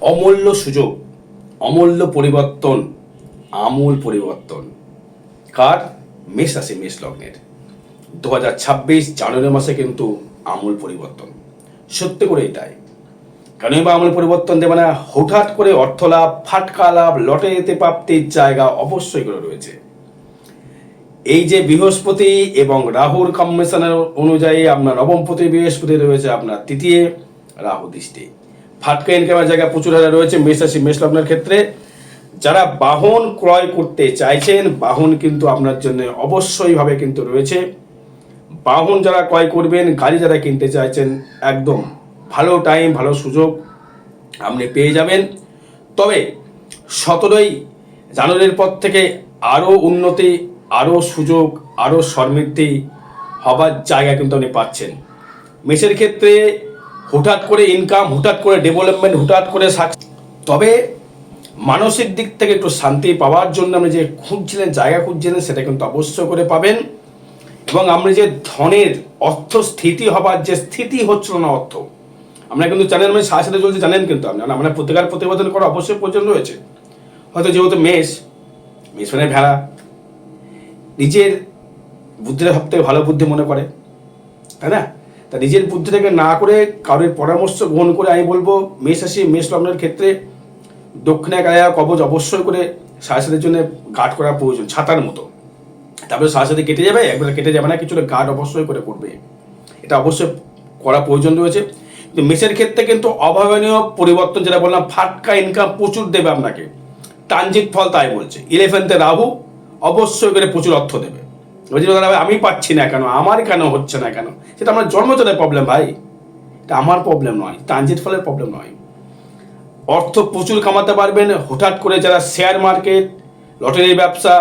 অমূল্য সুযোগ, অমূল্য পরিবর্তন, আমূল পরিবর্তন। কার? মেষ রাশি, মেষ লগ্নের। দু হাজার ছাব্বিশ জানুয়ারি মাসে কিন্তু আমূল পরিবর্তন। সত্যি করেই তাই। কেন বা আমূল পরিবর্তন দেবে না? হঠাৎ করে অর্থ লাভ, ফাটকা লাভ, লটারিতে প্রাপ্তির জায়গা অবশ্যই করে রয়েছে। এই যে বৃহস্পতি এবং রাহুর কম্বিনেশনের অনুযায়ী আপনার নবমপতি বৃহস্পতি রয়েছে আপনার তৃতীয় রাহু দৃষ্টি। ফাটকা ইনকামের জায়গা প্রচুর হারে রয়েছে, মেষ রাশি, মেষ লগ্নের ক্ষেত্রে। যারা বাহন ক্রয় করতে চাইছেন, বাহন কিন্তু আপনার জন্য অবশ্যই ভাবে কিন্তু রয়েছে। বাহন যারা ক্রয় করবেন, গাড়ি যারা কিনতে চাইছেন, একদম ভালো টাইম ভালো সুযোগ আপনি পেয়ে যাবেন। তবে সতেরোই জানুয়ারির পর থেকে আরও উন্নতি, আরও সুযোগ, আরও সমৃদ্ধি হবার জায়গা কিন্তু আপনি পাচ্ছেন। মেসের ক্ষেত্রে হুটহাট করে ইনকাম হুটহাট করে ডেভেলপমেন্ট হুটহাট করে তবে মানসিক দিক থেকে একটু শান্তি পাওয়ার জন্য আপনি যে খুঁজছিলেন, জায়গা খুঁজছিলেন, সেটা কিন্তু অবশ্যই করে পাবেন। এবং আমরা যে ধনের অর্থ, স্থিতি হবার যে স্থিতি হচ্ছিল না অর্থ, আমরা কিন্তু চ্যানেল মানে সাথে সাথে চলছে, জানেন কিন্তু আপনি। আমরা প্রতিকার প্রতিবেদন করা অবশ্যই প্রয়োজন রয়েছে। হয়তো যেহেতু মেষ মেষ মানে ভেড়া, নিজের বুদ্ধিটা সব থেকে ভালো বুদ্ধি মনে করে, তাই না? তা নিজের বুদ্ধিটাকে না করে কারোর পরামর্শ গ্রহণ করে আমি বলব, মেষ রাশি, মেষ লগ্নের ক্ষেত্রে দক্ষিণে গায়া কবচ অবশ্যই করে সাড়ে জন্য গার্ড করা প্রয়োজন, ছাতার মতো। তারপরে সাথে সাথে কেটে যাবে একবার কেটে যাবে না, কিছুটা গার্ড অবশ্যই করে করবে। এটা অবশ্যই করা প্রয়োজন রয়েছে। কিন্তু মেসের ক্ষেত্রে কিন্তু অভাবনীয় পরিবর্তন, যেটা বললাম, ফাটকা ইনকাম প্রচুর দেবে আপনাকে। ট্রানজিট ফল তাই বলছে। ইলেভেন্থে রাহু অবশ্যই করে প্রচুর অর্থ দেবে। ভাই, আমি পাচ্ছি না কেন? আমার কেন হচ্ছে না কেন? সেটা আমার জন্মচনের প্রবলেম ভাই। এটা আমার প্রবলেম নয় ট্রানজিট ফলের প্রবলেম নয়। অর্থ প্রচুর কামাতে পারবেন হঠাৎ করে যারা শেয়ার মার্কেট লটারির ব্যবসা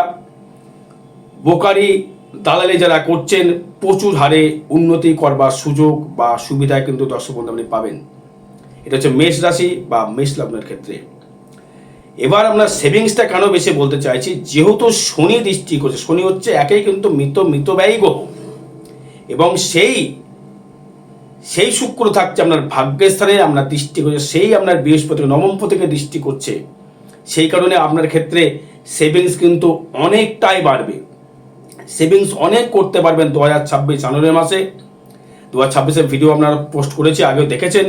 বোকারি দালালি যারা করছেন প্রচুর হারে উন্নতি করবার সুযোগ বা সুবিধা কিন্তু দর্শক বন্ধু আপনি পাবেন। এটা হচ্ছে মেষ রাশি বা মেষ লগ্নের ক্ষেত্রে। এবার আমরা সেভিংসটা কেন বেশি বলতে চাইছি? যেহেতু শনি দৃষ্টি করছে, শনি হচ্ছে একেই কিন্তু মৃত, মৃতব্যয়ী গ্রহ। এবং সেই সেই শুক্র থাকছে আপনার ভাগ্যের স্থানে, আপনার দৃষ্টি করছে, সেই আপনার বৃহস্পতি, নবম থেকে দৃষ্টি করছে। সেই কারণে আপনার ক্ষেত্রে সেভিংস কিন্তু অনেকটাই বাড়বে। সেভিংস অনেক করতে পারবেন দু হাজার ছাব্বিশ জানুয়ারি মাসে। দু হাজার ছাব্বিশের ভিডিও আপনারা পোস্ট করেছি, আগেও দেখেছেন।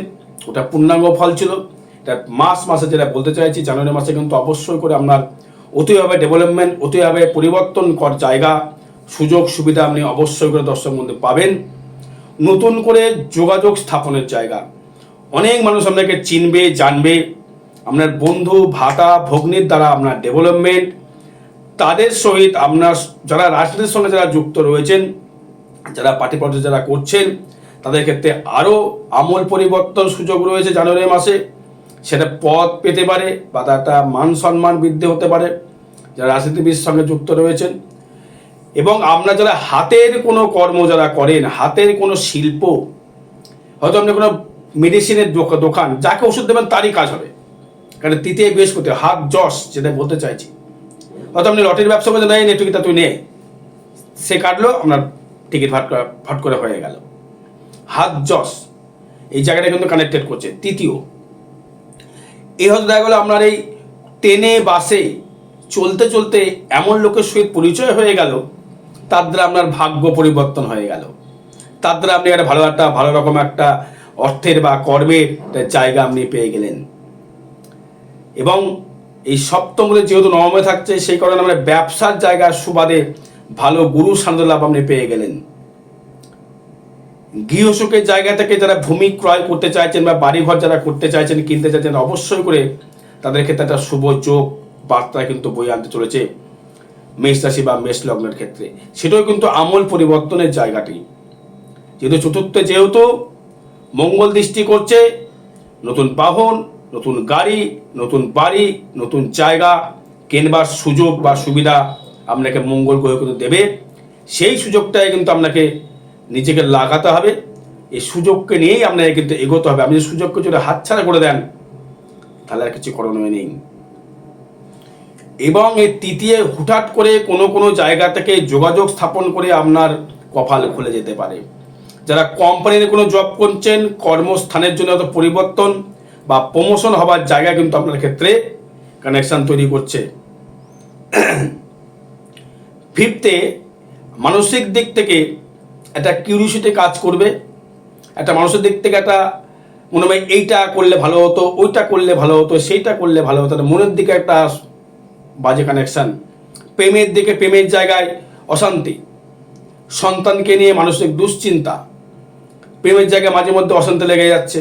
ওটা পূর্ণাঙ্গ ফল ছিল। এটা মাস মাসে যেটা বলতে চাইছি, জানুয়ারি মাসে কিন্তু অবশ্যই করে আপনার অতিভাবে ডেভেলপমেন্ট অতিভাবে পরিবর্তন কর জায়গা, সুযোগ, সুবিধা আপনি অবশ্যই করে দর্শক মধ্যে পাবেন। নতুন করে যোগাযোগ স্থাপনের জায়গা। অনেক মানুষ আপনাকে চিনবে, জানবে। আপনার বন্ধু, ভাতা, ভগ্নির দ্বারা আপনার ডেভেলপমেন্ট তাদের সহিত আপনার যারা রাজনীতির সঙ্গে যারা যুক্ত রয়েছেন, যারা পার্টি পর্যায়ে যারা করছেন, তাদের ক্ষেত্রে আরও আমূল পরিবর্তন সুযোগ রয়েছে জানুয়ারি মাসে। সেটা পদ পেতে পারে বা একটা মান সম্মান বৃদ্ধি হতে পারে। যারা রাজনীতিবিদের সঙ্গে যুক্ত রয়েছেন। এবং আপনার যারা হাতের কোনো কর্ম যারা করেন, হাতের কোনো শিল্প, হয়তো আপনি কোনো মেডিসিনের দোকা- দোকান, যাকে ওষুধ দেবেন তারই কাজ হবে। কারণ তৃতীয় বৃহস্পতি, হাত যশ, যেটা বলতে চাইছি। হয়তো আপনি লটারির ব্যবসা করতে নেই টিকিটটা তুই নে। সে কাটলো, আপনার টিকিট ফাট ফাট করে হয়ে গেল। হাত যশ, এই জায়গাটা কিন্তু কানেক্টেড করছে। তৃতীয় এই হয়তো দেখা গেলো আপনার এই ট্রেনে, বাসে চলতে চলতে এমন লোকের সহিত পরিচয় হয়ে গেল, তার দ্বারা আপনার ভাগ্য পরিবর্তন হয়ে গেল। তার দ্বারা আপনি একটা ভালো একটা, ভালো রকম একটা অর্থের বা কর্মের জায়গা আপনি পেয়ে গেলেন। এবং এই সপ্তমগুলো যেহেতু নবমে থাকছে, সেই কারণে আমরা ব্যবসার জায়গার সুবাদে ভালো গুরু সান্দ লাভ আপনি পেয়ে গেলেন। গৃহসুখের জায়গা থেকে যারা ভূমি ক্রয় করতে চাইছেন বা বাড়িঘর যারা করতে চাইছেন, কিনতে চাইছেন, অবশ্যই করে তাদের ক্ষেত্রে একটা শুভ যোগ বার্তা কিন্তু বই আনতে চলেছে মেষ রাশি বা মেষ লগ্নের ক্ষেত্রে। সেটাও কিন্তু আমূল পরিবর্তনের জায়গাটি। যেহেতু চতুর্থে যেহেতু মঙ্গল দৃষ্টি করছে, নতুন বাহন, নতুন গাড়ি, নতুন বাড়ি, নতুন জায়গা, কেনবার সুযোগ বা সুবিধা আপনাকে মঙ্গল গ্রহ কিন্তু দেবে। সেই সুযোগটাই কিন্তু আপনাকে নিজেকে লাগাতে হবে, এই সুযোগকে নিয়েই আপনাকে কিন্তু এগোতে হবে। আপনি যদি সুযোগকে যদি হাতছাড়া করে দেন, তাহলে আর কিছু করণীয় নেই। এবং এই তৃতীয় হুটহাট করে কোনো কোনো জায়গা থেকে যোগাযোগ স্থাপন করে আপনার কপাল খুলে যেতে পারে। যারা কোম্পানির কোনো জব করছেন, কর্মস্থানের জন্য হয়তো পরিবর্তন বা প্রমোশন হবার জায়গা কিন্তু আপনার ক্ষেত্রে কানেকশন তৈরি করছে। ফিফতে মানসিক দিক থেকে একটা কিউরিসিটি কাজ করবে, একটা মানুষের দিক থেকে একটা মনে হয় এইটা করলে ভালো হতো, ওইটা করলে ভালো হতো, সেইটা করলে ভালো হতো মনের দিকে একটা বাজে কানেকশান প্রেমের দিকে, প্রেমের জায়গায় অশান্তি। সন্তানকে নিয়ে মানসিক দুশ্চিন্তা, প্রেমের জায়গায় মাঝে মধ্যে অশান্তি লেগে যাচ্ছে।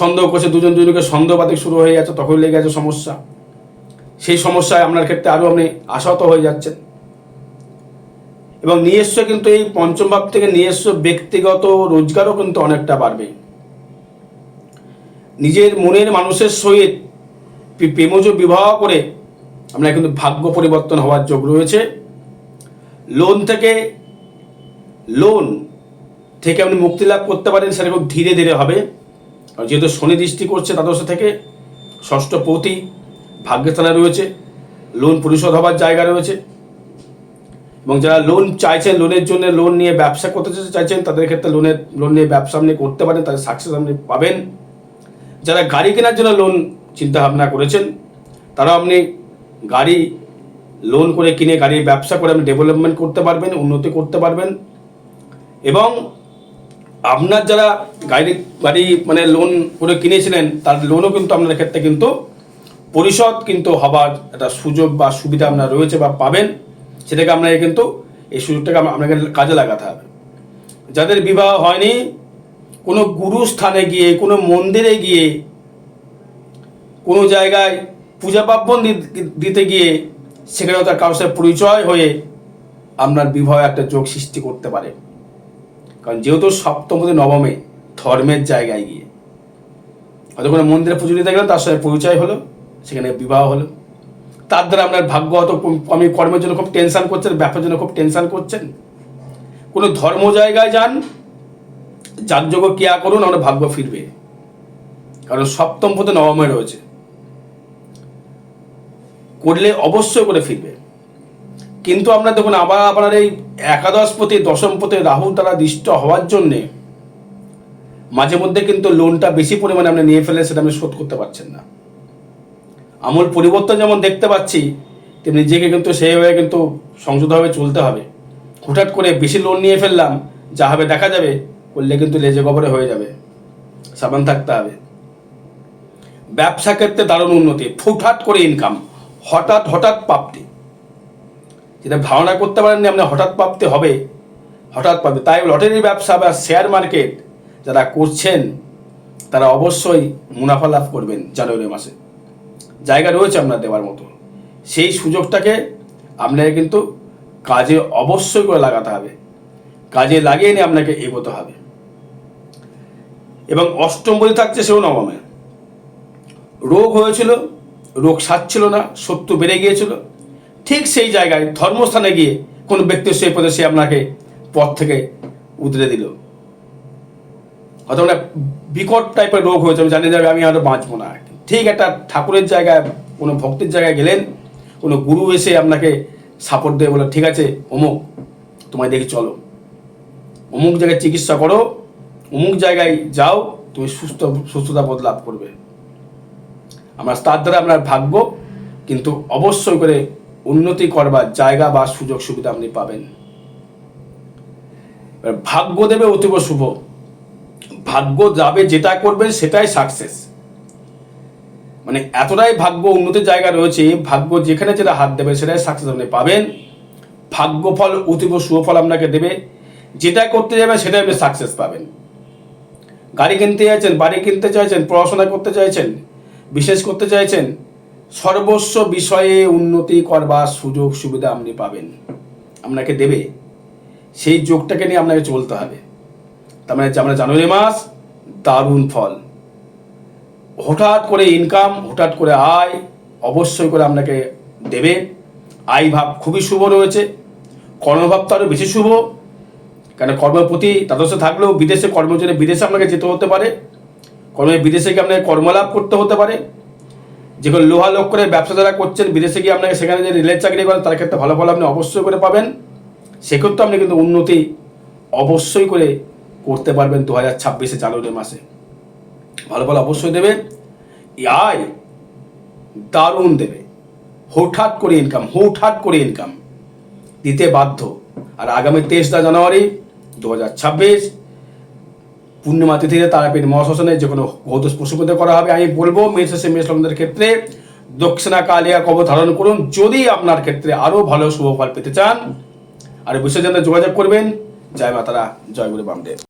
সন্দেহ করছে, দুজন দুজনকে সন্দেহবাদী শুরু হয়ে যাচ্ছে তখন লেগে যাচ্ছে সমস্যা। সেই সমস্যায় আপনার ক্ষেত্রে আরও আপনি আশাহত হয়ে যাচ্ছেন। এবং নিজস্ব কিন্তু এই পঞ্চম ভাব থেকে নিজস্ব ব্যক্তিগত রোজগারও কিন্তু অনেকটা বাড়বে। নিজের মনের মানুষের সহিত প্রেমজ বিবাহ করে আমরা কিন্তু ভাগ্য পরিবর্তন হওয়ার যোগ রয়েছে। লোন থেকে লোন থেকে আপনি মুক্তি লাভ করতে পারেন, সেটা খুব ধীরে ধীরে হবে। যেহেতু শনি দৃষ্টি করছে দ্বাদশ থেকে, ষষ্ঠ পতি ভাগ্যস্থানে রয়েছে, লোন পরিশোধ হবার জায়গা রয়েছে। এবং যারা লোন চাইছেন লোনের জন্য লোন নিয়ে ব্যবসা করতে চাইছেন, তাদের ক্ষেত্রে লোনের লোন নিয়ে ব্যবসা আপনি করতে পারেন, তাদের সাকসেস আপনি পাবেন। যারা গাড়ি কেনার জন্য লোন চিন্তা ভাবনা করেছেন তারা আপনি গাড়ি লোন করে কিনে, গাড়ির ব্যবসা করে আপনি ডেভেলপমেন্ট করতে পারবেন, উন্নতি করতে পারবেন। এবং আপনার যারা গাড়ি গাড়ি মানে লোন করে কিনেছিলেন, তার লোনও কিন্তু আপনার ক্ষেত্রে কিন্তু পরিশোধ কিন্তু হবার একটা সুযোগ বা সুবিধা আপনার রয়েছে বা পাবেন। সেটাকে আপনাকে কিন্তু, এই সুযোগটাকে আপনাকে কাজে লাগাতে হবে। যাদের বিবাহ হয়নি, কোনো গুরু স্থানে গিয়ে, কোনো মন্দিরে গিয়ে, কোনো জায়গায় পূজা পার্বণ দিতে গিয়ে, সেখানেও তার কারোর সাথে পরিচয় হয়ে আপনার বিবাহ একটা যোগ সৃষ্টি করতে পারে। কারণ যেহেতু সপ্তম নবমে ধর্মের জায়গায় গিয়ে হয়তো কোনো মন্দিরে পুজো দিতে গেলেন তার সাথে পরিচয় হলো, সেখানে বিবাহ হলো। তার দ্বারা আপনার ভাগ্য হয়তো আমি কর্মের জন্য খুব টেনশন করছেন ব্যাপার জন্য খুব টেনশন করছেন। কোনো ধর্ম জায়গায় যান যাগযোগ্য ক্রিয়া করুন আমরা ভাগ্য ফিরবে। কারণ সপ্তম পথে নবমে রয়েছে। করলে অবশ্যই করে ফিরবে। কিন্তু আমরা দেখুন, আবার আপনার এই একাদশ পথে, দশম পথে রাহু তারা দৃষ্ট হওয়ার জন্যে মাঝে মধ্যে কিন্তু লোনটা বেশি পরিমাণে আপনি নিয়ে ফেলে সেটা আপনি শোধ করতে পারছেন না। আমূল পরিবর্তন যেমন দেখতে পাচ্ছি, তেমনি নিজেকে কিন্তু সেইভাবে কিন্তু সংযতভাবে চলতে হবে। হুটহাট করে বেশি লোন নিয়ে ফেললাম, যা হবে দেখা যাবে, করলে কিন্তু লেজে গবরে হয়ে যাবে। সাবান থাকতে হবে। ব্যবসা ক্ষেত্রে দারুণ উন্নতি, ফুটহাট করে ইনকাম হঠাৎ হঠাৎ প্রাপ্তি। যেটা ধারণা করতে পারেননি আপনি, হঠাৎ প্রাপ্তি হবে, হঠাৎ পাবে তাই লটারির ব্যবসা বা শেয়ার মার্কেট যারা করছেন, তারা অবশ্যই মুনাফা লাভ করবেন জানুয়ারি মাসে। জায়গা রয়েছে আপনার দেওয়ার মতো। সেই সুযোগটাকে আপনাকে কিন্তু কাজে অবশ্যই করে লাগাতে হবে। কাজে লাগিয়ে নিয়ে আপনাকে এগোতে হবে। এবং অষ্টম বই থাকছে সেও নবমে। রোগ হয়েছিল, রোগ সারছিল না, শত্রু বেড়ে গিয়েছিল। ঠিক সেই জায়গায় ধর্মস্থানে গিয়ে কোনো ব্যক্তি সেই পদে সে আপনাকে পথ থেকে উতরে দিল। হয়তো বিকট টাইপের রোগ হয়েছে, আমি জানি যে আমি আর বাঁচবো না। ঠিক একটা ঠাকুরের জায়গায়, কোনো ভক্তির জায়গায় গেলেন, কোনো গুরু এসে আপনাকে সাপোর্ট দেবে বলে, ঠিক আছে, অমুক, তোমায় দেখি চলো। অমুক জায়গায় চিকিৎসা করো, অমুক জায়গায় যাও, তুমি সুস্থ, সুস্থতা বোধ লাভ করবে। আমরা তার দ্বারা আপনার ভাগ্য, কিন্তু অবশ্যই করে উন্নতি করবার জায়গা বা সুযোগ সুবিধা আপনি পাবেন। ভাগ্য দেবে অতীব শুভ। ভাগ্য যাবে যেটা করবেন, সেটাই সাকসেস মানে এতটাই ভাগ্য উন্নতির জায়গা রয়েছে, ভাগ্য যেখানে যেটা হাত দেবে সেটাই সাকসেস আপনি পাবেন। ভাগ্যফল, অতীব শুভফল আপনাকে দেবে। যেটা করতে যাবেন সেটাই আপনি সাকসেস পাবেন। গাড়ি কিনতে চাইছেন, বাড়ি কিনতে চাইছেন, পড়াশোনা করতে চাইছেন, বিশেষ করতে চাইছেন, সর্বস্ব বিষয়ে উন্নতি করবার সুযোগ, সুবিধা আপনি পাবেন। আপনাকে দেবে। সেই যোগটাকে নিয়ে আপনাকে চলতে হবে। তার মানে আমরা জানুয়ারি মাস দারুণ ফল। হঠাৎ করে ইনকাম হঠাৎ করে আয়, অবশ্যই করে আপনাকে দেবে। আয় ভাব খুবই শুভ রয়েছে। কর্মভাব তো আরও বেশি শুভ। কেন কর্মের প্রতি তাদর্শে থাকলেও বিদেশে কর্মের জন্য বিদেশে আপনাকে যেতে হতে পারে। কর্মে বিদেশে গিয়ে আপনাকে কর্মলাভ করতে হতে পারে। যেগুলো লোহা লোক করে ব্যবসা যারা করছেন, বিদেশে গিয়ে আপনাকে সেখানে যে রেলের চাকরি করেন, তার ক্ষেত্রে ভালো ফল আপনি অবশ্যই করে পাবেন। সেক্ষেত্রে আপনি কিন্তু উন্নতি অবশ্যই করে করতে পারবেন দু হাজার ছাব্বিশে জানুয়ারি মাসে। ভালো ভালো অবশ্যই দেবে। আয় দারুণ দেবে। হুটহাট করে ইনকাম হুটহাট করে ইনকাম দিতে বাধ্য। আর আগামী তেইশটা জানুয়ারি দু হাজার ছাব্বিশ, পূর্ণিমা তিথিতে তারাপীঠ মহাশ্মশানে যে কোনো গৌদোষ প্রসূপতে করা হবে, আমি বলব, মেষ রাশি, মেষ লগ্নদের ক্ষেত্রে দক্ষিণা কালিয়া কব ধারণ করুন। যদি আপনার ক্ষেত্রে আরও ভালো শুভ ফল পেতে চান, আর জন্য যোগাযোগ করবেন। জয় মাতারা, জয় গুরু বামদেব।